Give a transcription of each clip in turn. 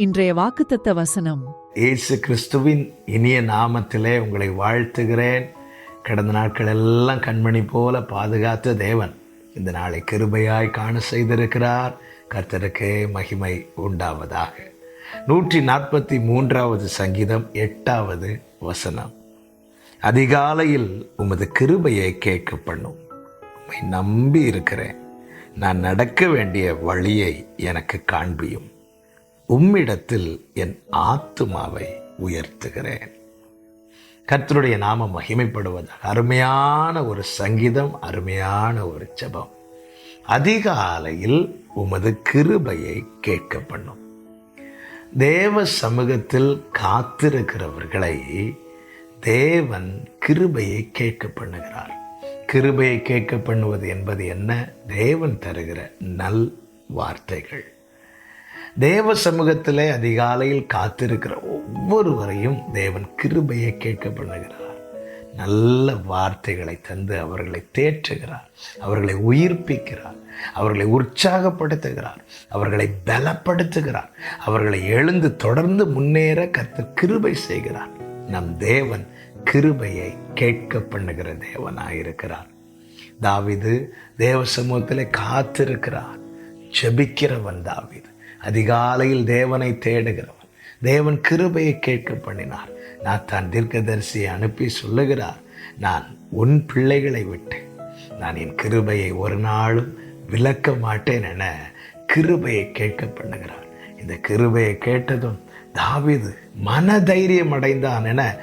இன்றைய வாக்குத்தத்த வசனம். இயேசு கிறிஸ்துவின் இனிய நாமத்திலே உங்களை வாழ்த்துகிறேன். கடந்த நாட்கள் எல்லாம் கண்மணி போல பாதுகாத்த தேவன் இந்த நாளை கிருபையாய் காண செய்திருக்கிறார். கர்த்தருக்கே மகிமை உண்டாவதாக. நூற்றி நாற்பத்தி மூன்றாவது சங்கீதம் எட்டாவது வசனம். அதிகாலையில் உமது கிருபையை கேட்க பண்ணும் உம்மை நம்பி இருக்கிறேன். நான் நடக்க வேண்டிய வழியை எனக்கு காண்பியும். உம்மிடத்தில் என் ஆத்துமாவை உயர்த்துகிறேன். கர்த்தருடைய நாமம் மகிமைப்படுவதாக. அருமையான ஒரு சங்கீதம் அருமையான ஒரு ஜபம். அதிகாலையில் உமது கிருபையை கேட்க பண்ணும் தேவ சமூகத்தில் காத்திருக்கிறவர்களை தேவன் கிருபையை கேட்க பண்ணுகிறார் கிருபையை கேட்க பண்ணுவது என்பது என்ன? தேவன் தருகிற நல் வார்த்தைகள். தேவ சமூகத்திலே அதிகாலையில் காத்திருக்கிற ஒவ்வொருவரையும் தேவன் கிருபையை கேட்க பண்ணுகிறார். நல்ல வார்த்தைகளை தந்து அவர்களை தேற்றுகிறார். அவர்களை உயிர்ப்பிக்கிறார். அவர்களை உற்சாகப்படுத்துகிறார். அவர்களை பலப்படுத்துகிறார். அவர்களை எழுந்து தொடர்ந்து முன்னேற கத்து கிருபை செய்கிறார். நம் தேவன் கிருபையை கேட்க பண்ணுகிற தேவனாயிருக்கிறார். தாவிது தேவ சமூகத்தில் காத்திருக்கிறார். ஜெபிக்கிறவன் தாவிது. அதிகாலையில் தேவனை தேடுகிறவன். தேவன் கிருபையை கேட்க பண்ணினார். நான் தான் தீர்க்கதரிசியை அனுப்பி சொல்லுகிறார் நான் உன் பிள்ளைகளை விட்டு நான் என் கிருபையை ஒரு நாளும் விளக்க மாட்டேன் என கிருபையை கேட்க பண்ணுகிறார். இந்த கிருபையை கேட்டதும் தாவீது மனதைரியம் அடைந்தான் என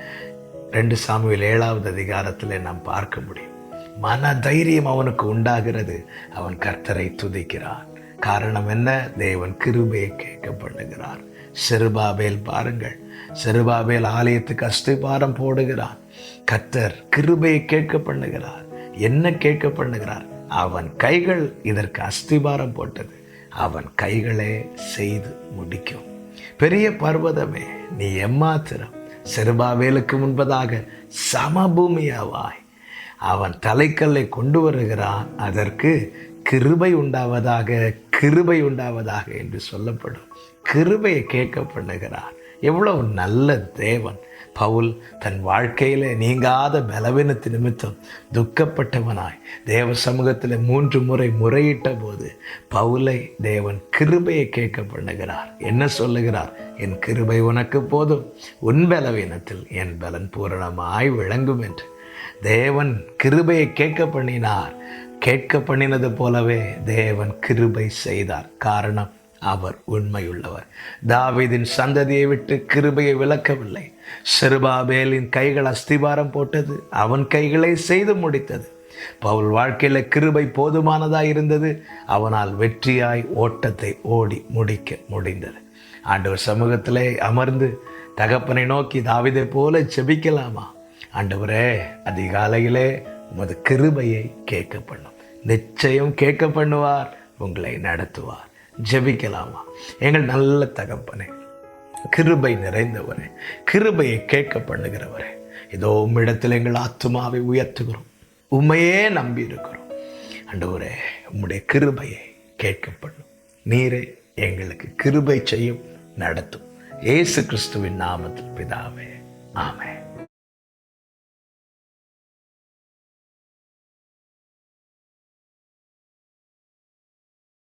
ரெண்டு சாமியில் ஏழாவது அதிகாரத்தில் நாம் பார்க்க முடியும். மன தைரியம் அவனுக்கு உண்டாகிறது. அவன் கர்த்தரை துதிக்கிறான். காரணம் என்ன? தேவன் கிருபையை கேட்க பண்ணுகிறார் செருபாபேல் பாருங்கள். செருபாபேல் ஆலயத்துக்கு அஸ்திபாரம் போடுகிறார். கத்தர் கிருபையை கேட்க பண்ணுகிறார் என்ன கேட்க பண்ணுகிறார் அவன் கைகள் இதற்கு அஸ்திபாரம் போட்டது. அவன் கைகளே செய்து முடிக்கும். பெரிய பர்வதமே நீ எம்மாத்திரம் செருபாவேலுக்கு முன்பதாக சமபூமியாவாய். அவன் தலைக்கல்லை கொண்டு வருகிறான். அதற்கு கிருபை உண்டாவதாக கிருபை உண்டாவதாக என்று சொல்லப்படும். கிருபையை கேட்க பண்ணுகிறார். எவ்வளவு நல்ல தேவன். பவுல் தன் வாழ்க்கையில நீங்காத பலவீனத்து நிமித்தம் துக்கப்பட்டவனாய் தேவ சமூகத்தில் மூன்று முறை முறையிட்ட போது பவுலை தேவன் கிருபையை கேட்க பண்ணுகிறார். என்ன சொல்லுகிறார்? என் கிருபை உனக்கு போதும். உன் பலவீனத்தில் என் பலன் பூரணமாய் விளங்கும் என்று. தேவன் கிருபையை கேட்க பண்ணினார். கேட்க பண்ணினது போலவே தேவன் கிருபை செய்தார். காரணம் அவர் உண்மையுள்ளவர். தாவிதின் சந்ததியை விட்டு கிருபையை விளக்கவில்லை. சிறுபாபேலின் கைகள் அஸ்திபாரம் போட்டது அவன் கைகளை செய்து முடித்தது. பவுல் வாழ்க்கையில் கிருபை போதுமானதாய் இருந்தது அவனால் வெற்றியாய் ஓட்டத்தை ஓடி முடிக்க முடிந்தது. ஆண்டவர் சமூகத்திலே அமர்ந்து தகப்பனை நோக்கி தாவிதை போல செபிக்கலாமா ஆண்டவரே அதிகாலையிலே உமது கிருபையை கேட்க பண்ணும் நிச்சயம் கேட்க பண்ணுவார் உங்களை நடத்துவார். ஜெபிக்கலாமா? எங்கள் நல்ல தகப்பனே கிருபை நிறைந்தவரே கிருபையை கேட்க பண்ணுகிறவரே இதோ உம்மிடத்தில் எங்கள் ஆத்மாவை உயர்த்துகிறோம். உண்மையே நம்பி இருக்கிறோம் அண்டவரே உம்முடைய கிருபையை கேட்க பண்ணும் நீரே எங்களுக்கு கிருபை செய்யும் நடத்தும். ஏசு கிறிஸ்துவின் நாமத்தில் பிதாவே ஆமே